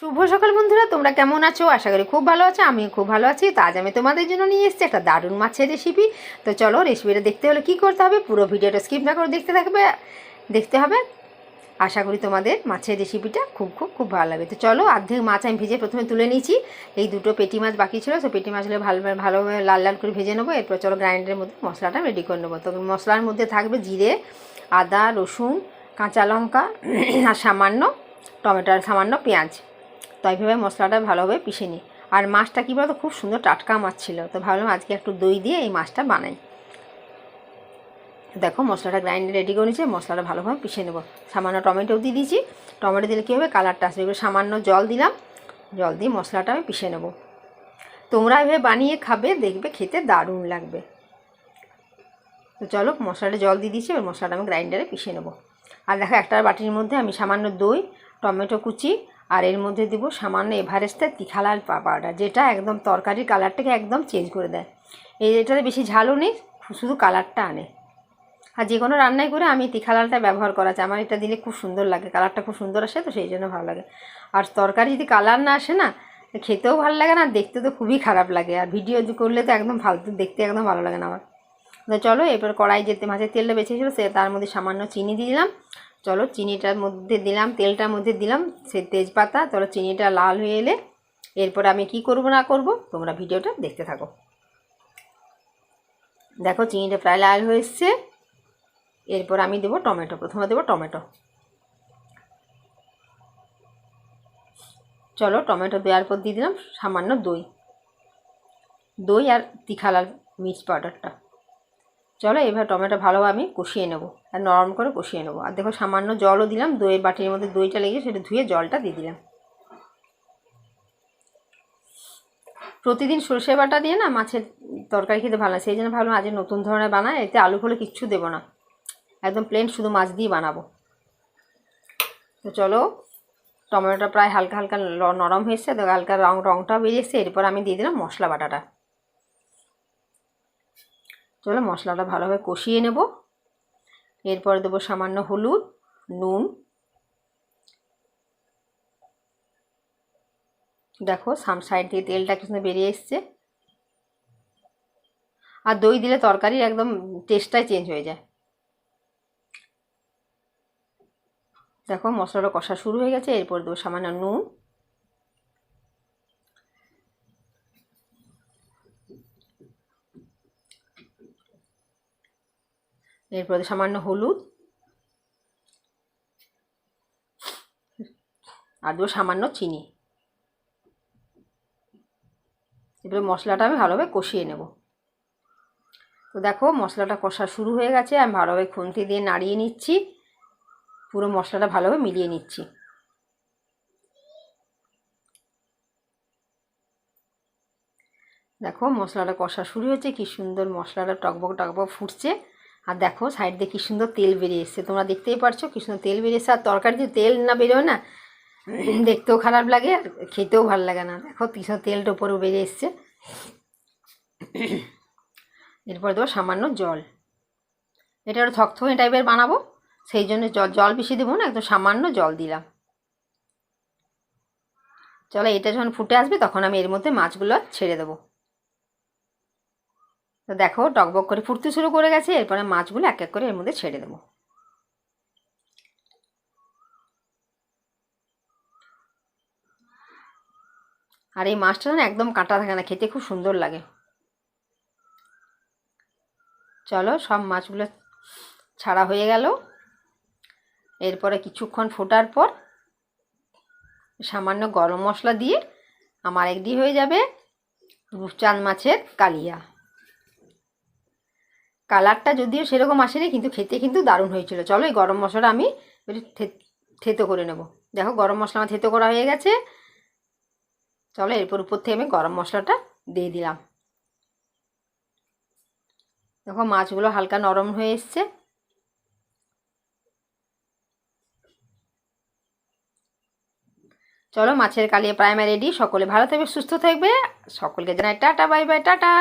শুভ সকাল বন্ধুরা, তোমরা কেমন আছো? আশা করি খুব ভালো আছো আমি খুব ভালো আছি। তো আজ আমি তোমাদের জন্য নিয়ে এসেছি একটা দারুণ মাছের রেসিপি তো চলো রেসিপিটা দেখতে হলে কী করতে হবে? পুরো ভিডিওটা স্কিপ না করে দেখতে থাকবে, দেখতে হবে। আশা করি তোমাদের মাছের রেসিপিটা খুব খুব খুব ভালো লাগবে। তো চলো, অর্ধেক মাছ আমি ভেজে প্রথমে তুলে নিয়েছি। এই দুটো পেটি মাছ বাকি ছিল, তো পেটি মাছগুলো ভালো ভালোভাবে লাল লাল করে ভেজে নেব। এরপর চলো গ্রাইন্ডারের মধ্যে মশলাটা রেডি করে নেব। তো মশলার মধ্যে থাকবে জিরে, আদা, রসুন, কাঁচা লঙ্কা, আর সামান্য, টমেটো আর সামান্য পেঁয়াজ। তো এইভাবে মশলাটা ভালোভাবে পিষে নিই। আর মাছটা কী বলতো? খুব সুন্দর টাটকা মাছ ছিল। তো ভাবলাম আজকে একটু দই দিয়ে এই মাছটা বানাই। দেখো মশলাটা গ্রাইন্ডে রেডি করে নিয়েছি, মশলাটা ভালোভাবে পিষে নেব। সামান্য টমেটো দিয়ে দিয়েছি। টমেটো দিলে কী হবে? কালারটা আসবে। এবার সামান্য জল দিলাম। জল দিয়ে মশলাটা আমি পিষে নেব। তোমরা এভাবে বানিয়ে খাবে, দেখবে খেতে দারুণ লাগবে। তো চলো মশলাটা জল দিয়ে দিয়েছি, এবার মশলাটা আমি গ্রাইন্ডারে পিষে নেব। আর দেখো একটা বাটির মধ্যে আমি সামান্য দই, টমেটো কুচি আর এর মধ্যে দিব সামান্য এভারেস্টের তিখালাল পাউডার যেটা একদম তরকারির কালারটাকে একদম চেঞ্জ করে দেয়। এই এটাতে বেশি ঝালও নেই শুধু কালারটা আনে। আর যে কোনো রান্নাই করে আমি তিখালালটা ব্যবহার করা চাই। আমার এটা দিলে খুব সুন্দর লাগে কালারটা খুব সুন্দর আসে তো সেই জন্য ভালো লাগে। আর তরকারি যদি কালার না আসে না, খেতেও ভালো লাগে না, দেখতে তো খুবই খারাপ লাগে। আর ভিডিও করলে তো একদম ফালতু, দেখতে একদম ভালো লাগে না আমার। তো চলো এরপর কড়াই যেতে মাছের তেলটা বেঁচেছিলো সে তার মধ্যে সামান্য চিনি দিয়ে দিলাম। চলো চিনিটার মধ্যে দিলাম, তেলটার মধ্যে দিলাম, সে তেজপাতা, চলো চিনিটা লাল হয়ে এলে এরপর আমি কি করব না করব, তোমরা ভিডিওটা দেখতে থাকো। দেখো চিনিটা প্রায় লাল হয়ে এসছে। এরপর আমি দেবো টমেটো, প্রথমে দেবো টমেটো। চলো টমেটো দেওয়ার পর দিয়ে দিলাম সামান্য দই। দই আর তিখালাল মিক্স পাউডারটা। চলো এবার টমেটো ভালোভাবে আমি কষিয়ে নেব, আর নরম করে কষিয়ে নেব। আর দেখো সামান্য জলও দিলাম দইয়ের বাটির মধ্যে দইটা লেগে সেটা ধুয়ে জলটা দিয়ে দিলাম। প্রতিদিন সর্ষে বাটা দিয়ে না মাছের তরকারি খেতে ভালো লাগে, সেই জন্য ভাবলাম আজ নতুন ধরনের বানায়, এতে আলু ফলে কিচ্ছু দেবো না। একদম প্লেন শুধু মাছ দিয়ে বানাবো। তো চলো, টমেটোটা প্রায় হালকা হালকা নরম হয়েছে হালকা রং রংটা বেরিয়েছে, এরপর আমি দিয়ে দিলাম মশলা বাটাটা। চলো মশলাটা ভালোভাবে কষিয়ে নেব। এরপর দেবো সামান্য হলুদ, নুন। দেখো, সাম সাইড দিয়ে তেলটা কিছু বেরিয়ে এসছে। আর দই দিলে তরকারির একদম টেস্টটাই চেঞ্জ হয়ে যায়। দেখো, মশলাটা কষা শুরু হয়ে গেছে। এরপর দেবো সামান্য নুন। এরপরে সামান্য হলুদ। আর দেবো সামান্য চিনি। এবারে মশলাটা আমি ভালোভাবে কষিয়ে নেব। তো দেখো, মশলাটা কষা শুরু হয়ে গেছে। আমি ভালোভাবে খুন্তি দিয়ে নাড়িয়ে নিচ্ছি। পুরো মশলাটা ভালোভাবে মিলিয়ে নিচ্ছি। দেখো, মশলাটা কষা শুরু হয়েছে। কি সুন্দর মশলাটা টকবক টকবক ফুটছে। আর দেখো সাইড দিয়ে কী সুন্দর তেল বেরিয়ে এসছে। তোমরা দেখতেই পারছ কী সুন্দর তেল বেরিয়ে এসছে। আর তরকারিতে তেল না বেরোয় না, দেখতেও খারাপ লাগে আর খেতেও ভালো লাগে না। দেখো কী সুন্দর তেলটা উপরেও বেরিয়ে এসছে। এরপর দেবো সামান্য জল। এটা একটু থকথকে টাইপের বানাবো, সেই জন্য জল জল বেশি দেবো না একদম সামান্য জল দিলাম। চলো এটা যখন ফুটে আসবে, তখন আমি এর মধ্যে মাছগুলো ছেড়ে দেবো। তো দেখো, টকবক করে ফুটতে শুরু করে গেছে, এরপরে মাছগুলো এক এক করে এর মধ্যে ছেড়ে দেবো। আর এই মাছটা না একদম কাঁটা থাকে না, খেতে খুব সুন্দর লাগে। চলো, সব মাছগুলো ছাড়া হয়ে গেল। এরপরে কিছুক্ষণ ফোটার পর সামান্য গরম মশলা দিয়ে আমার একদি হয়ে যাবে রূপচাঁদ মাছের কালিয়া। কালারটা যদিও সেরকম আসেনি, কিন্তু খেতে কিন্তু দারুণ হয়েছিল। চলো এই গরম মশলাটা আমি থেতো করে নেব। দেখো গরম মশলা আমার থেতো করা হয়ে গেছে। চলো এরপর উপর থেকে আমি গরম মশলাটা দিয়ে দিলাম। দেখো মাছগুলো হালকা নরম হয়ে এসছে। চলো মাছের কালিয়ে প্রাইমারি রেডি। সকলে ভালো থাকবে, সুস্থ থাকবে। সকলকে জানাই টাটা, বাই বাই, টাটা।